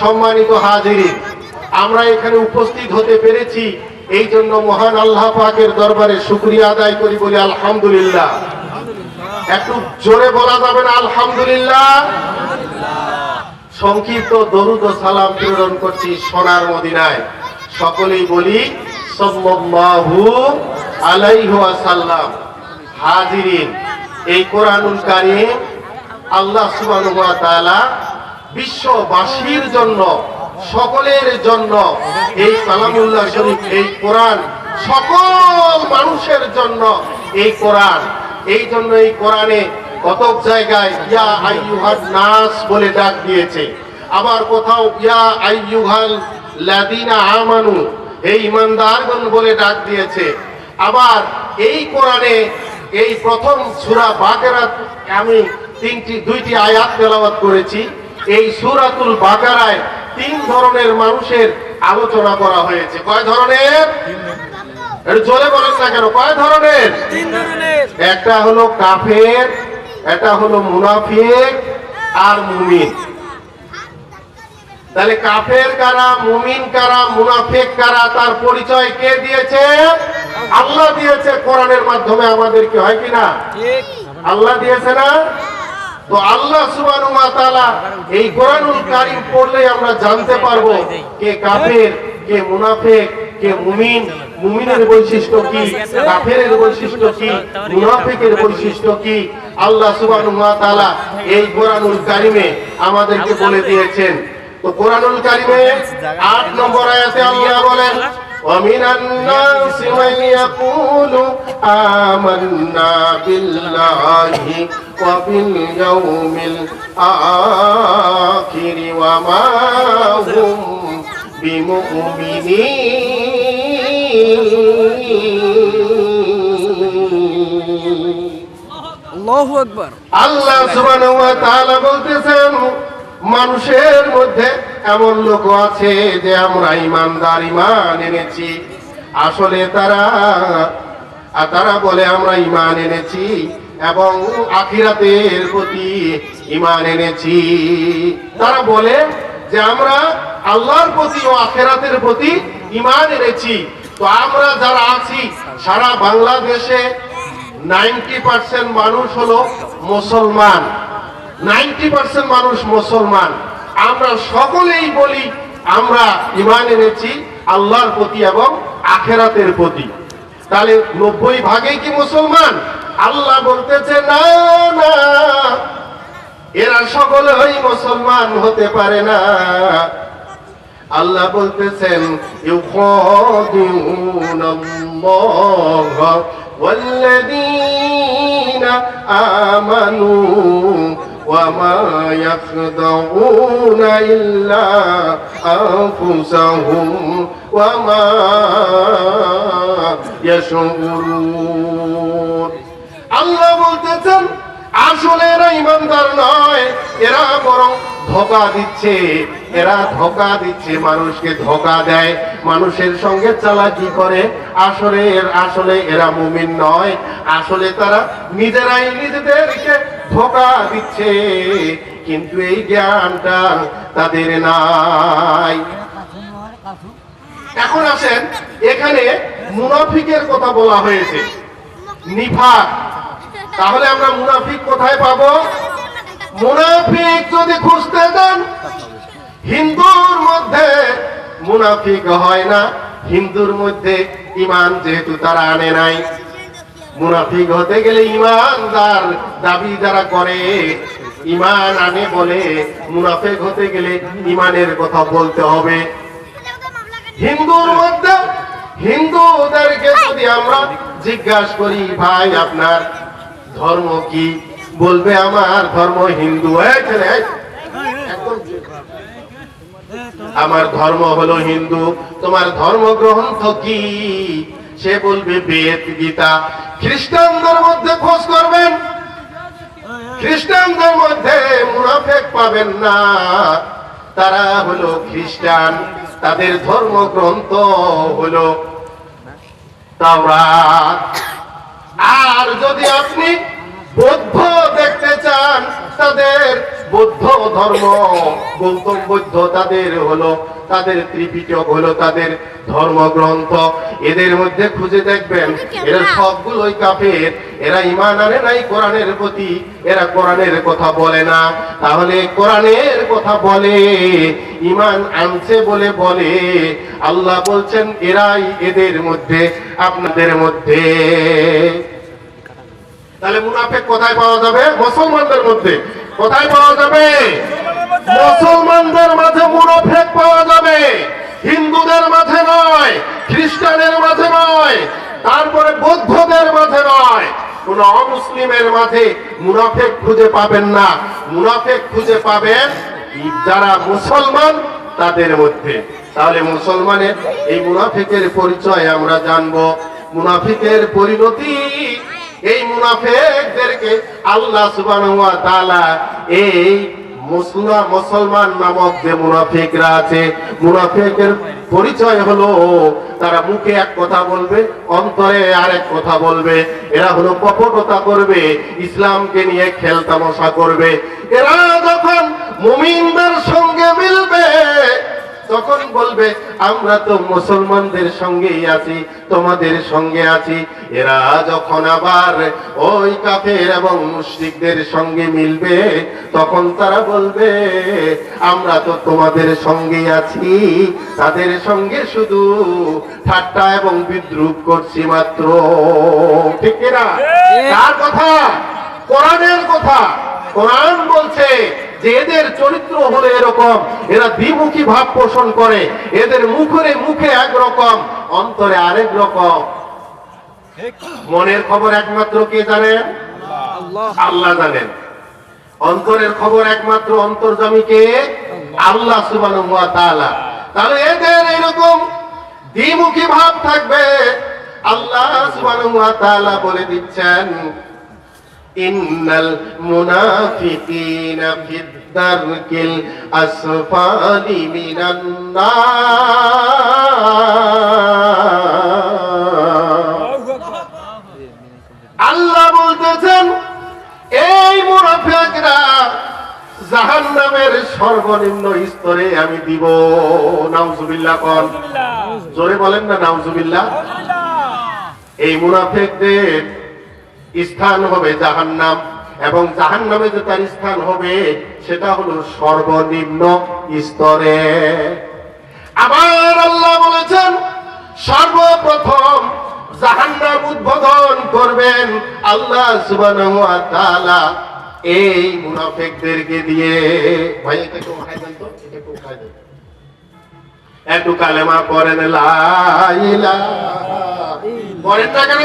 সম্মানিত হাজিরি আমরা এখানে উপস্থিত হতে পেরেছি। এই জন্য মহান আল্লাহ পাকের দরবারে শুক্রিয়া আদায় করি বলি আলহামদুলিল্লাহ। একটু জোরে বলা যাবে না আলহামদুলিল্লাহ? সংক্ষিপ্ত দরুদ ও সালাম প্রেরণ করছি সোনার মদিনায়। সকলেই বলি, সাল্লাল্লাহু আলাইহি ওয়াসাল্লাম। হাজিরিন, এই কোরআনুল কারীম আল্লাহ সুবহানাহু ওয়া তাআলা বিশ্ববাসীর জন্য, সকলের জন্য এই কালামুল্লাহ শরীফ, এই কোরআন, সকল মানুষের জন্য এই কোরআন। এই জন্য এই কোরআনে কতক জায়গায় ইয়া আইয়ুহান নাস বলে ডাক দিয়েছে। আবার কোথাও ইয়া আইয়ুহাল লাদিনা আমানু এই ইমানদারগণ বলে ডাক দিয়েছে। আবার এই কোরআনে এই প্রথম সূরা বাকেরাত আমি তিনটি, দুইটি আয়াত তেলাওয়াত করেছি। এই সূরাতুল বাকারায় তিন ধরনের মানুষের আলোচনা করা হয়েছে। কয় ধরনের? জোরে বলেন না কেন কয় ধরনের? একটা হলো কাফের এটা হলো মুনাফিক আর মুমিন। তাহলে কাফের কারা মুমিন কারা মুনাফিক কারা তার পরিচয় কে দিয়েছে? আল্লাহ দিয়েছে কোরআনের মাধ্যমে আমাদেরকে হয় কিনা আল্লাহ দিয়েছে না? তো আল্লাহ সুবহানাহু ওয়া এই কোরআনুল কারীম পড়লে আমরা জানতে পারব কে কাফের, কে মুনাফিক, কে মুমিন। মুমিনের বৈশিষ্ট্য কি, কাফেরের বৈশিষ্ট্য কি, মুনাফিকের বৈশিষ্ট্য কি? আল্লাহ সুবহানাহু ওয়া এই কোরআনুল কারীমে আমাদেরকে বলে দিয়েছেন। তো কোরআনুল কারীমে 8 নম্বর আয়াতে আল্লাহ বলেন ومن الناس من يقول آمنا بالله وباليوم الآخر وما هم بمؤمنين الله أكبر الله سبحانه وتعالى بلتسامه মানুষের মধ্যে এমন লোক আছে যে আমরা ইমানদার ইমান এনেছি। আসলে তারা, আর তারা বলে আমরা ইমান এনেছি এবং আখিরাতের প্রতি ইমান এনেছি। তারা বলে যে আমরা আল্লাহর প্রতি ও আখিরাতের প্রতি ইমান এনেছি। তো আমরা যারা আছি, সারা বাংলাদেশে নাইনটি পার্সেন্ট মানুষ হলো মুসলমান। নাইনটি পার্সেন্ট মানুষ মুসলমান আমরা সকলেই বলি আমরা ইমান এনেছি আল্লাহর প্রতি এবং আখেরাতের প্রতি তাহলে নব্বই ভাগেই কি মুসলমান আল্লাহ বলতেছে না না এরা সকলেই মুসলমান হতে পারে না আল্লাহ বলতেছেন ইউখাদিউনাল্লাহ والذين آمنوا وما يخدعون إلا أنفسهم وما يشعرون আল্লাহ বলতেছেন আসলে এরা ইমানদার নয় এরা বরং ধোকা দিচ্ছে এরা ধোকা দিচ্ছে মানুষকে ধোকা দেয় মানুষের সঙ্গে চালাকি করে আসলে এর আসলে এরা মুমিন নয় আসলে তারা নিজেরাই নিজেদেরকে ধোকা দিচ্ছে, কিন্তু এই জ্ঞানটা তাদের নাই। এখন আসেন, এখানে মুনাফিকের কথা বলা হয়েছে। নিফাক তাহলে আমরা মুনাফিক কোথায় পাবো? মুনাফিক যদি খুঁজতে যান, হিন্দুর মধ্যে মুনাফিক হয় না। হিন্দুর মধ্যে ইমান যেহেতু তারা আনে নাই। মুনাফিক হতে গেলে ইমানদার দাবি যারা করে, ইমান আনে বলে মুনাফিক হতে গেলে ইমানের কথা বলতে হবে। হিন্দুর মধ্যে, হিন্দুদেরকে যদি আমরা জিজ্ঞাসা করি, ভাই, আপনার ধর্ম কি? বলবে, আমার ধর্ম হিন্দু। আমার ধর্ম হলো হিন্দু। তোমার ধর্মগ্রন্থ কি? সে বলবে, বেদ, গীতা। খ্রিস্টানদের মধ্যে খোঁজ করবেন। খ্রিস্টানদের মধ্যে মুনাফেক পাবেন না। তারা হলো খ্রিস্টান। তাদের ধর্মগ্রন্থ হলো আর যদি আপনি বৌদ্ধ দেখতে চান, তাদের বৌদ্ধ ধর্ম, গৌতম বৌদ্ধ তাদের হলো তাদের ত্রিপিটক হলো তাদের ধর্মগ্রন্থ। এদের মধ্যে খুঁজে দেখবেন এরা সবগুলোই কাফের এরা ইমান আনে নাই কোরআনের প্রতি এরা কোরআনের কথা বলে না। তাহলে কোরআনের কথা বলে ইমান আনছে বলে বলে আল্লাহ বলছেন এরাই এদের মধ্যে আপনাদের মধ্যে। তাহলে মুনাফেক কোথায় পাওয়া যাবে? মুসলমানদের মধ্যে। কোথায় পাওয়া যাবে? মুসলমানদের মাঝে মুনাফেক পাওয়া যাবে হিন্দুদের মাঝে নয়, খ্রিস্টানের মাঝে নয়, তারপরে বৌদ্ধদের মাঝে নয়। কোন অমুসলিমের মাঝে মুনাফেক খুঁজে পাবেন না। মুনাফেক খুঁজে পাবেন যারা মুসলমান তাদের মধ্যে। তাহলে মুসলমানের এই মুনাফিকের পরিচয় আমরা জানব। মুনাফিকের পরিণতি, এই মুনাফেকদেরকে আল্লাহ তাআলা এই মুসলিম মুসলমান নামক যে মুনাফিকরা আছে, মুনাফিকের পরিচয় হলো, তারা মুখে এক কথা বলবে, অন্তরে আরেক কথা বলবে। এরা হলো কপটতা করবে, ইসলামকে নিয়ে খেলতামশা করবে। এরা যখন মুমিনদের সঙ্গে তখন বলবে আমরা তো মুসলমানদের সঙ্গেই আছি তোমাদের সঙ্গে আছি। এরা যখন আবার ওই কাফের এবং মুশরিকদের সঙ্গে মিলবে তখন তারা বলবে আমরা তো তোমাদের সঙ্গেই আছি তাদের সঙ্গে শুধু ঠাট্টা এবং বিদ্রুপ করছি মাত্র। ঠিক না কার কথা? কোরআনের কথা। কোরআন বলছে যে এদের চরিত্র হলো এরকম এরা দ্বিমুখী ভাব পোষণ করে। এদের মুখরে মুখে একরকম অন্তরে আরেক রকম। মনের খবর একমাত্র কে জানেন? আল্লাহ। জানেন। অন্তরের খবর একমাত্র অন্তর্জামীকে আল্লাহ। তাআলা। তাহলে এদের এরকম দ্বিমুখী ভাব থাকবে। আল্লাহ ওয়া বলে দিচ্ছেন ইন্নাল মুনাফিকিনা ফিদ দারকিল আসফালি মিনান আল্লাহ বলতেছেন এই মুনাফিকরা জাহান্নামের সর্বনিম্ন স্তরে আমি দিব। নাউজুবিল্লাহ কোন। জোরে বলেন না নাউজুবিল্লাহ। এই মুনাফিকদের স্থান হবে জাহান্নাম, এবং জাহান্নামে যে তার স্থান হবে, সেটা হলো সর্বনিম্ন স্তরে। আবার আল্লাহ বলেছেন, সর্বপ্রথম জাহান্নাম উদ্বোধন করবেন আল্লাহ সুবহানাহু ওয়া তাআলা এই মুনাফিকদেরকে দিয়ে। ভাই, এটা দেন তো, এটা দেন। একটু কালেমা পড়েন, লা ইলাহা পড়েন না কেন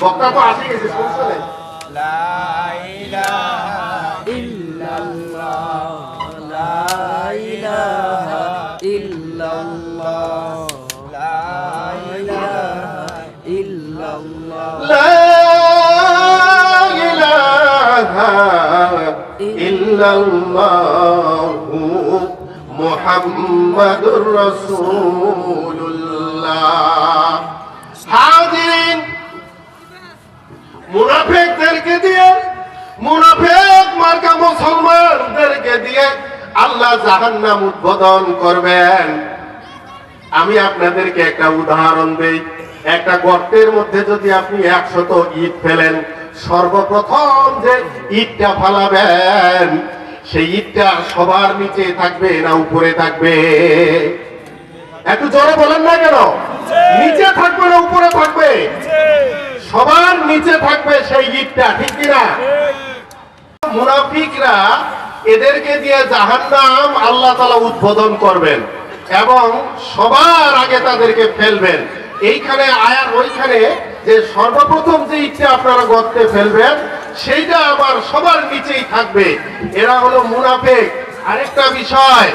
বক্তা তো আসে গেছে না? ইল্লাল্লাহ লা ইলাহা মুনাফিকদেরকে দিয়ে, মুনাফিক মার্কা মুসলমানদেরকে দিয়ে আল্লাহ জাহান্নাম উদ্বোধন করবেন। আমি আপনাদেরকে একটা উদাহরণ দেই। একটা গর্তের মধ্যে যদি আপনি একশত ইট ফেলেন, সর্বপ্রথম যে ইটটা ফালাবেন, সেই ইটটা সবার নিচে থাকবে না উপরে থাকবে? একটু জোরে বলেন না কেন? নিচে থাকবে না, উপরে থাকবে। সবার নিচে থাকবে সেই ইটটা ঠিক কিনা? মুনাফিকরা এদেরকে দিয়ে জাহান্নাম আল্লাহ তালা উদ্বোধন করবেন এবং সবার আগে তাদেরকে ফেলবেন। এইখানে আয়ার ওইখানে যে সর্বপ্রথম যে ইচ্ছে আপনারা গর্তে ফেলবেন, সেইটা আবার সবার নিচেই থাকবে। এরা হলো মুনাফেক। আরেকটা বিষয়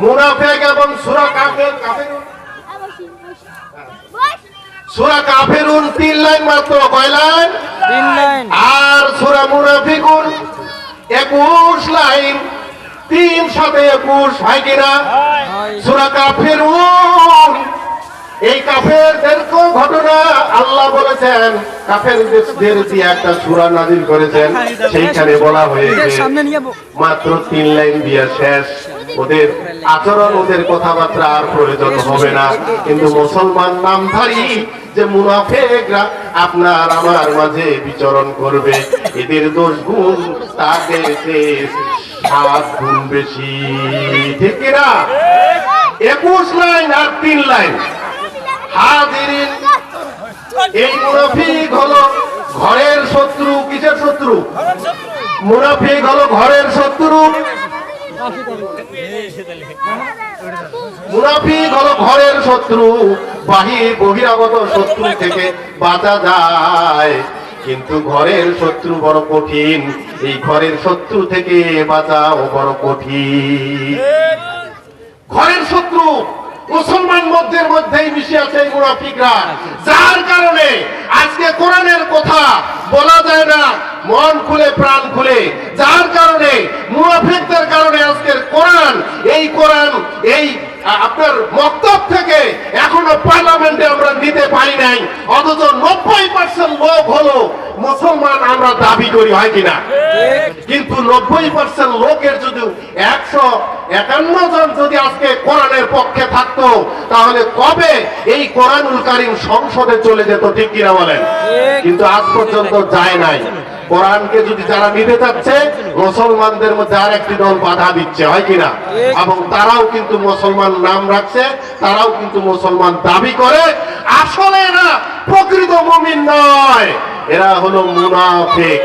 মুনাফেক এবং সুরা কাফের কাফেরুন। সুরা কাফেরুন তিন লাইন মাত্র কয় লাইন? তিন লাইন। আর সুরা মুনাফিকুন একুশ লাইন। তিন সাথে একুশ হয় কিনা সুরা কাফিরুন। এই কাফেরদেরকেও ঘটনা? আল্লাহ বলেছেন কাফেরদের দিয়ে একটা সূরা নাজিল করেছেন সেইখানে বলা হয়েছে মাত্র তিন লাইন দিয়ে শেষ। ওদের আচরণ, ওদের কথাবার্তা আর প্রয়োজন হবে না। কিন্তু মুসলমান নামধারী যে মুনাফেকরা আপনার আমার মাঝে বিচরণ করবে, এদের দোষ গুণ তাদের সাত গুণ বেশি। ঠিক কিনা একুশ লাইন আর তিন লাইন। হাজিরিন, এই মুনাফিক হলো ঘরের শত্রু। কিসের শত্রু? মুনাফিক হলো ঘরের শত্রু। মুনাফিক হলো ঘরের শত্রু বাহির বহিরাগত শত্রু থেকে বাঁচা যায়। কিন্তু ঘরের শত্রু বড় কঠিন, এই ঘরের শত্রু থেকে বাঁচাও বড় কঠিন। ঘরের শত্রু মুসলমান মধ্যের মধ্যেই মিশে আছে এই মুনাফিকরা যার কারণে আজকে কোরআনের কথা বলা যায় না, মন খুলে, প্রাণ খুলে। যার কারণে মুনাফিকদের কারণে আজকের কোরআন এই কোরআন এই আ- আপনার মক্তব থেকে এখনও পার্লামেন্টে আমরা নিতে পারি নাই অথচ নব্বই পার্সেন্ট লোক হলো মুসলমান আমরা দাবি করি হয় কিনা কিন্তু নব্বই পার্সেন্ট লোকের যদি একশো একান্ন জন যদি আজকে কোরআনের পক্ষে থাকতো তাহলে কবে এই কোরআনুল কারিম সংসদে চলে যেত ঠিক কিনা বলেন? কিন্তু আজ পর্যন্ত যায় নাই। কোরআনকে যদি যারা নিতে চাচ্ছে মুসলমানদের মধ্যে আর একটি দল বাধা দিচ্ছে হয় কিনা? এবং তারাও কিন্তু মুসলমান নাম রাখছে তারাও কিন্তু মুসলমান দাবি করে। আসলে এরা প্রকৃত মুমিন নয়। এরা হলো মুনাফিক।